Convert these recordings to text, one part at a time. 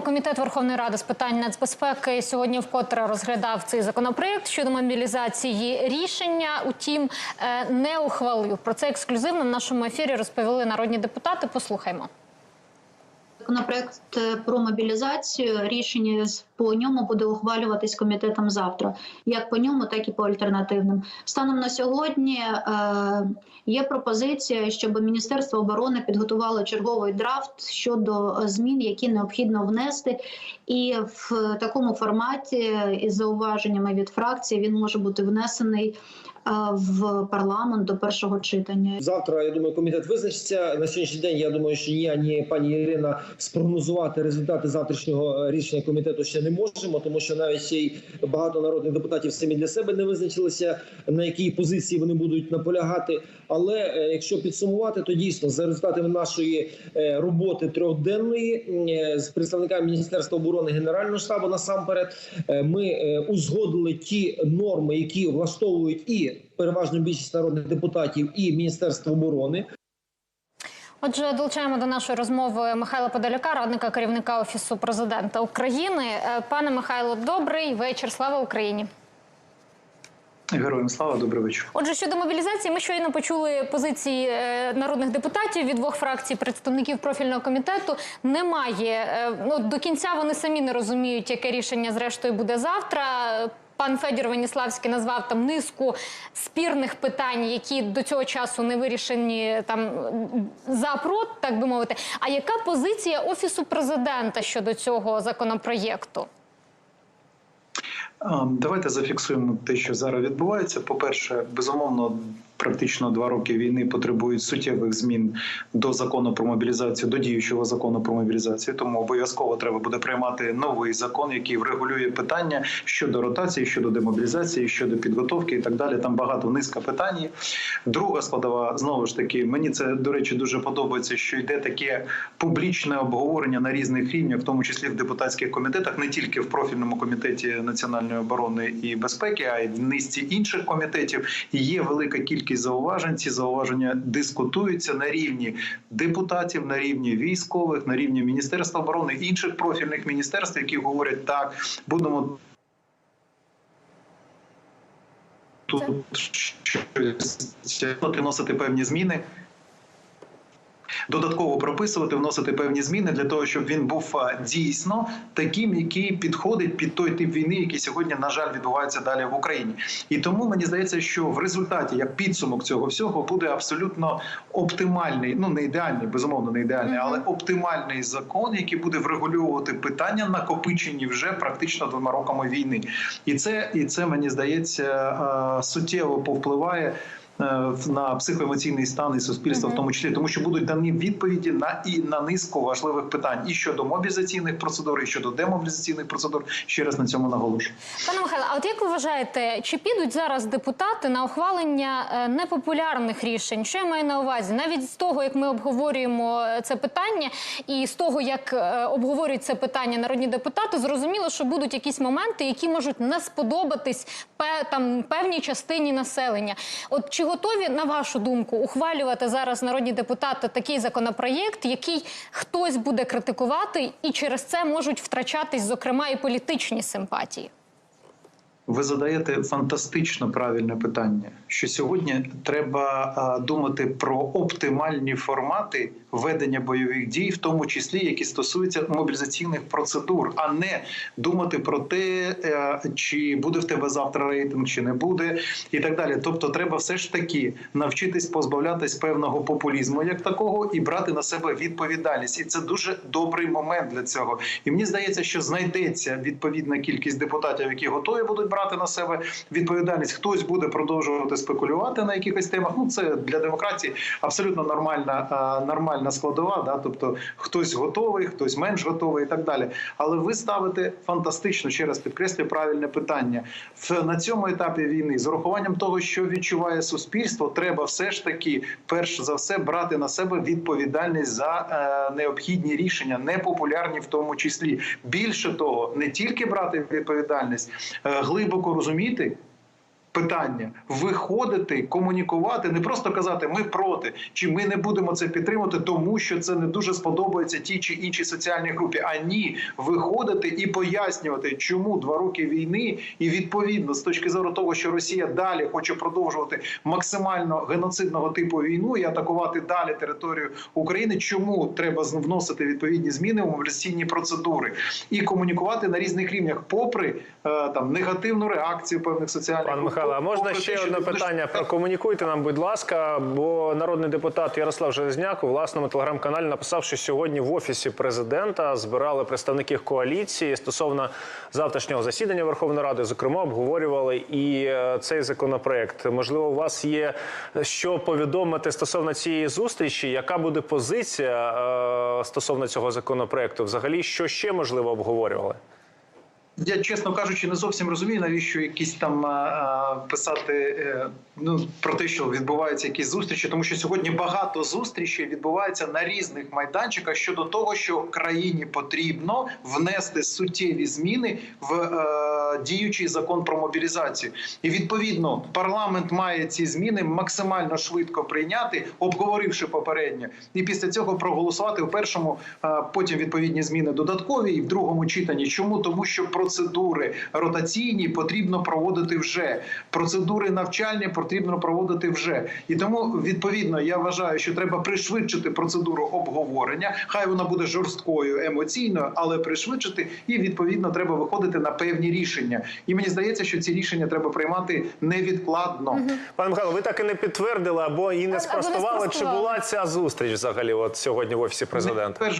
Комітет Верховної Ради з питань нацбезпеки сьогодні вкотре розглядав цей законопроект щодо мобілізації. Рішення, утім, е, не ухвалив. Про це ексклюзивно в нашому ефірі розповіли народні депутати. Послухаймо. Законопроект е, про мобілізацію рішення по ньому буде ухвалюватись комітетом завтра, як по ньому, так і по альтернативним. Станом на сьогодні е, є пропозиція, щоб Міністерство оборони підготувало черговий драфт щодо е, змін, які необхідно внести, і в такому форматі із зауваженнями від фракції він може бути внесений в парламент до першого читання. Завтра я думаю, комітет визначиться на сьогоднішній день. Я думаю, що ні, ані пані Ірина спрогнозувати результати завтрашнього е, рішення комітету ще не можемо, тому що навіть ще й багато народних депутатів самі для себе не визначилися на якій позиції вони будуть наполягати. Але е, якщо підсумувати, то дійсно за результатами нашої е, роботи трьохденної е, з представниками міністерства оборони генерального штабу насамперед е, ми е, узгодили ті норми, які влаштовують і переважну більшість народних депутатів, і міністерство оборони. Отже, долучаємо до нашої розмови Михайла Подоляка, радника керівника офісу президента України. Е, Пане Михайло, добрий вечір. Слава Україні. Героям слава, добрий вечір. Отже, щодо мобілізації, ми щойно почули позиції е, народних депутатів від двох фракцій, представників профільного комітету. Немає е, ну до кінця. Вони самі не розуміють, яке рішення зрештою буде завтра. Пан Федір Веніславський назвав там низку спірних питань, які до цього часу не вирішені там за прот, так би мовити. А яка позиція офісу президента щодо цього законопроєкту? Давайте зафіксуємо те, що зараз відбувається. По-перше, безумовно, практично два роки війни потребують суттєвих змін до закону про мобілізацію, до діючого закону про мобілізацію. Тому обов'язково треба буде приймати новий закон, який врегулює питання щодо ротації, щодо демобілізації, щодо підготовки і так далі. Там багато низка питань. Друга складова знову ж таки, мені це до речі дуже подобається, що йде таке публічне обговорення на різних рівнях, в тому числі в депутатських комітетах, не тільки в профільному комітеті національної оборони і безпеки, а й в низці інших комітетів. І Є велика кількість зауважень. Ці зауваження дискутуються на рівні депутатів, на рівні військових, на рівні міністерства оборони інших профільних міністерств, які говорять так, будемо. Тут щось носити певні зміни, додатково прописувати, вносити певні зміни для того, щоб він був дійсно таким, який підходить під той тип війни, який сьогодні, на жаль, відбувається далі в Україні. І тому мені здається, що в результаті, як підсумок цього всього, буде абсолютно оптимальний, ну не ідеальний, безумовно, не ідеальний, але оптимальний закон, який буде врегульовувати питання, накопичені вже практично двома роками війни. І це, і це мені здається, суттєво повпливає е, на психоемоційний стан і суспільства, в тому числі, тому що будуть дані відповіді на і на низку важливих питань і щодо мобілізаційних процедур, і щодо демобілізаційних процедур. Ще раз на цьому наголошую. Пане Михайло, а от як ви вважаєте, чи підуть зараз депутати на ухвалення е, непопулярних рішень? Що я маю на увазі? Навіть з того, як ми обговорюємо е, це питання, і з того, як е, обговорюють це питання народні депутати, зрозуміло, що будуть якісь моменти, які можуть не сподобатись там певній частині населення. От чи готові, на вашу думку, ухвалювати зараз народні депутати такий законопроєкт, який хтось буде критикувати, і через це можуть втрачатись, зокрема, і політичні симпатії? Ви задаєте фантастично правильне питання, що сьогодні треба а, думати про оптимальні формати ведення бойових дій, в тому числі які стосуються мобілізаційних процедур, а не думати про те, е, чи буде в тебе завтра рейтинг, чи не буде, і так далі. Тобто, треба все ж таки навчитись позбавлятись певного популізму, як такого, і брати на себе відповідальність. І це дуже добрий момент для цього. І мені здається, що знайдеться відповідна кількість депутатів, які готові будуть брати на себе відповідальність. Хтось буде продовжувати спекулювати на якихось темах. Ну це для демократії абсолютно нормальна, а, нормальна складова. Да? Тобто хтось готовий, хтось менш готовий і так далі. Але ви ставите фантастично, ще раз підкреслюю правильне питання. В на цьому етапі війни з урахуванням того, що відчуває суспільство, треба все ж таки перш за все брати на себе відповідальність за е, необхідні рішення, непопулярні в тому числі. Більше того, не тільки брати відповідальність, е, глибоко розуміти. Питання виходити, комунікувати, не просто казати ми проти, чи ми не будемо це підтримувати, тому що це не дуже сподобається тій чи іншій соціальній групі. А ні, виходити і пояснювати, чому два роки війни, і відповідно з точки зору того, що Росія далі хоче продовжувати максимально геноцидного типу війну і атакувати далі територію України. Чому треба вносити відповідні зміни у мобілізаційні процедури і комунікувати на різних рівнях, попри е, там негативну реакцію певних соціальних Михайло, а можна ще одне питання? ж- Прокомунікуйте нам, будь ласка, бо народний депутат Ярослав Железняк у власному телеграм-каналі написав, що сьогодні в офісі президента збирали представників коаліції стосовно завтрашнього засідання Верховної Ради. Зокрема, обговорювали і е, цей законопроект. Можливо, у вас є що повідомити стосовно цієї зустрічі? Яка буде позиція е, стосовно цього законопроекту? Взагалі, що ще можливо обговорювали? Я чесно кажучи, не зовсім розумію, навіщо якісь там писати е, ну про те, що відбуваються якісь зустрічі, тому що сьогодні багато зустрічей відбувається на різних майданчиках щодо того, що країні потрібно внести суттєві зміни в е, діючий закон про мобілізацію. І відповідно парламент має ці зміни максимально швидко прийняти, обговоривши попередньо, і після цього проголосувати в першому, а потім відповідні зміни додаткові і в другому читанні. Чому тому, що процедури ротаційні потрібно проводити вже процедури навчальні потрібно проводити вже. І тому відповідно я вважаю, що треба пришвидшити процедуру обговорення. Хай вона буде жорсткою, емоційною, але пришвидшити і відповідно треба виходити на певні рішення. І мені здається, що ці рішення треба приймати невідкладно. Пане Михайло, ви так і не підтвердили або і не Або не спростували, чи була ця зустріч взагалі от сьогодні в офісі президента?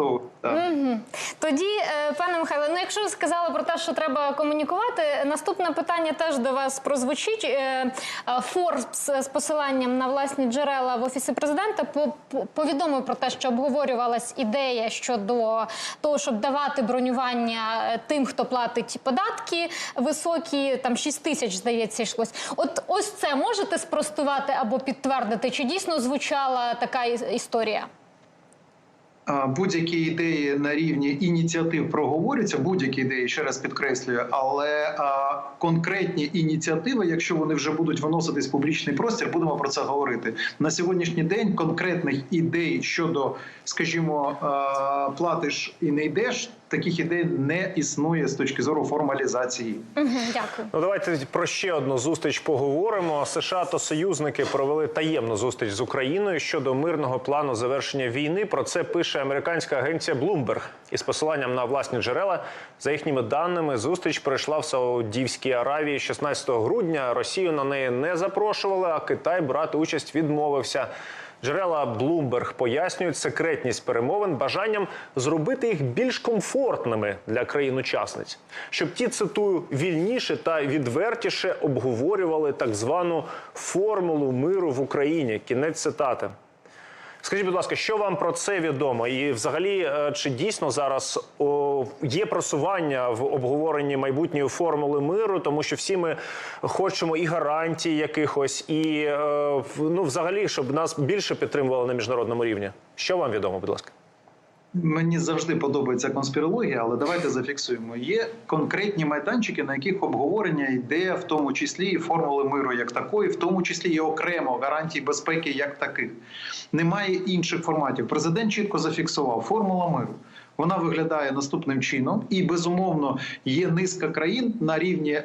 То, так. Мгм. Тоді, е, пане Михайле, ну якщо ви сказали про те, що треба комунікувати, наступне питання теж до вас прозвучить. Е, е, Форбс з посиланням на власні джерела в офісі президента по- по- повідомив про те, що обговорювалась ідея щодо того, щоб давати бронювання е, тим, хто платить податки високі, там 6 тисяч, здається, йшлось. От ось це можете спростувати або підтвердити? Чи дійсно звучала така історія? Будь-які ідеї на рівні ініціатив проговорюються, будь-які ідеї, ще раз підкреслюю, але конкретні ініціативи, якщо вони вже будуть виноситись в публічний простір, будемо про це говорити. На сьогоднішній день конкретних ідей щодо, скажімо, платиш і не йдеш, таких ідей не існує з точки зору формалізації. Дякую. Ну давайте про ще одну зустріч поговоримо. США та союзники провели таємну зустріч з Україною щодо мирного плану завершення війни. Про це пише американська агенція Bloomberg. із посиланням на власні джерела. За їхніми даними, зустріч пройшла в Саудівській Аравії 16 грудня. Росію на неї не запрошували, а Китай брати участь відмовився. Джерела Bloomberg пояснюють секретність перемовин бажанням зробити їх більш комфортними для країн-учасниць, щоб ті цитую вільніше та відвертіше обговорювали так звану формулу миру в Україні. Кінець цитати. Скажіть, будь ласка, що вам про це відомо? І взагалі, е, чи дійсно зараз о, є просування в обговоренні майбутньої формули миру, тому що всі ми хочемо і гарантій якихось, і е, ну, взагалі, щоб нас більше підтримували на міжнародному рівні? Що вам відомо, будь ласка? Мені завжди подобається конспірологія, але давайте зафіксуємо. Є конкретні майданчики, на яких обговорення йде, в тому числі і формули миру як такої, в тому числі і окремо гарантій безпеки як таких. Немає інших форматів. Президент чітко зафіксував формула миру. Вона виглядає наступним чином, і безумовно є низка країн на рівні е,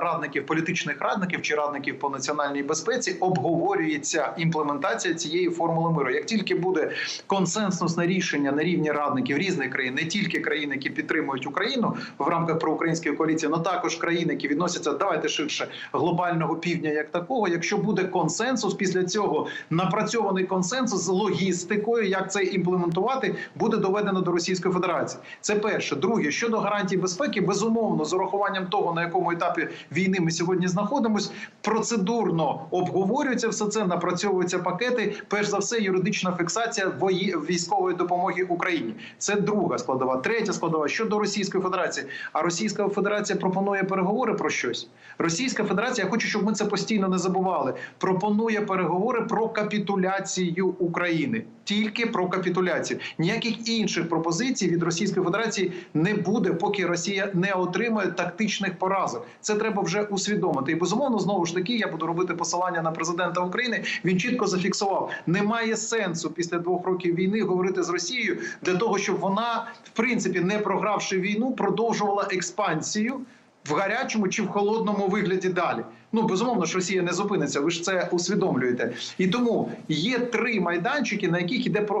радників, політичних радників чи радників по національній безпеці. Обговорюється імплементація цієї формули миру. Як тільки буде консенсусне рішення на рівні радників різних країн, не тільки країн, які підтримують Україну в рамках проукраїнської коаліції, але також країн, які відносяться давайте ширше глобального півдня, як такого. Якщо буде консенсус, після цього напрацьований консенсус з логістикою, як це імплементувати, буде доведено до Російської Федерації. Це перше. Друге, щодо гарантій безпеки, безумовно, з урахуванням того, на якому етапі війни ми сьогодні знаходимося, процедурно обговорюється все це, напрацьовуються пакети. Перш за все, юридична фіксація вої- військової допомоги Україні. Це друга складова. Третя складова щодо Російської Федерації. А Російська Федерація пропонує переговори про щось. Російська Федерація, я хочу, щоб ми це постійно не забували. Пропонує переговори про капітуляцію України. Тільки про капітуляцію. Ніяких інших пропозицій пропозицій від Російської Федерації не буде, поки Росія не отримає тактичних поразок. Це треба вже усвідомити. І безумовно, знову ж таки, я буду робити посилання на президента України. Він чітко зафіксував: немає сенсу після двох років війни говорити з Росією для того, щоб вона, в принципі, не програвши війну, продовжувала експансію в гарячому чи в холодному вигляді далі. Ну безумовно ж Росія не зупиниться. Ви ж це усвідомлюєте. І тому є три майданчики, на яких іде про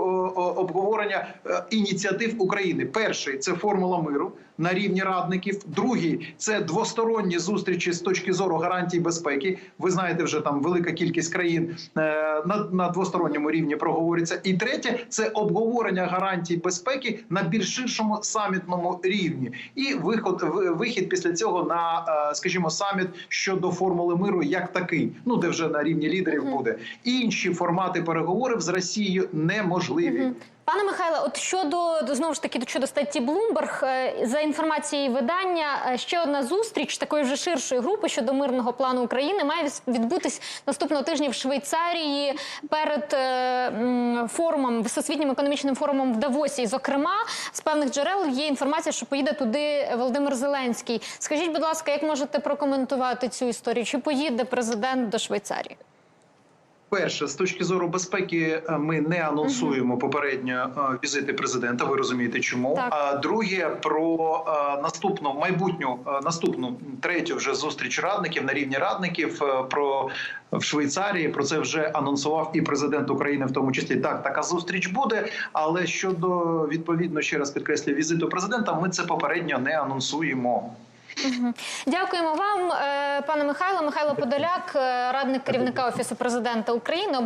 обговорення е, ініціатив України. Перший це формула миру на рівні радників. Другий це двосторонні зустрічі з точки зору гарантій безпеки. Ви знаєте, вже там велика кількість країн е, на, на двосторонньому рівні проговорюється. І третє це обговорення гарантій безпеки на більш ширшому самітному рівні. І виход вихід після цього на, е, скажімо, саміт щодо формули миру як такий. Ну де вже на рівні лідерів буде інші формати переговорів з Росією неможливі. Пане Михайле, от щодо знову ж таки щодо статті е, за інформацією видання, е, ще одна зустріч такої вже ширшої групи щодо мирного плану України має відбутись наступного тижня в Швейцарії перед е, форумом, всесвітнім економічним форумом в Давосі. Зокрема, з певних джерел є інформація, що поїде туди Володимир Зеленський. Скажіть, будь ласка, як можете прокоментувати цю історію? Чи поїде президент до Швейцарії? Перше, з точки зору безпеки, е, ми не анонсуємо попередньо е, візити президента. Ви розумієте, чому? Так. А друге про е, наступну майбутню наступну третю вже зустріч радників на рівні радників. Про в Швейцарії про це вже анонсував і президент України, в тому числі так. Така зустріч буде. Але щодо відповідно ще раз підкреслюю візиту президента, ми це попередньо не анонсуємо. Дякуємо вам, е, пане Михайло. Михайло Подоляк, е, радник керівника офісу президента України.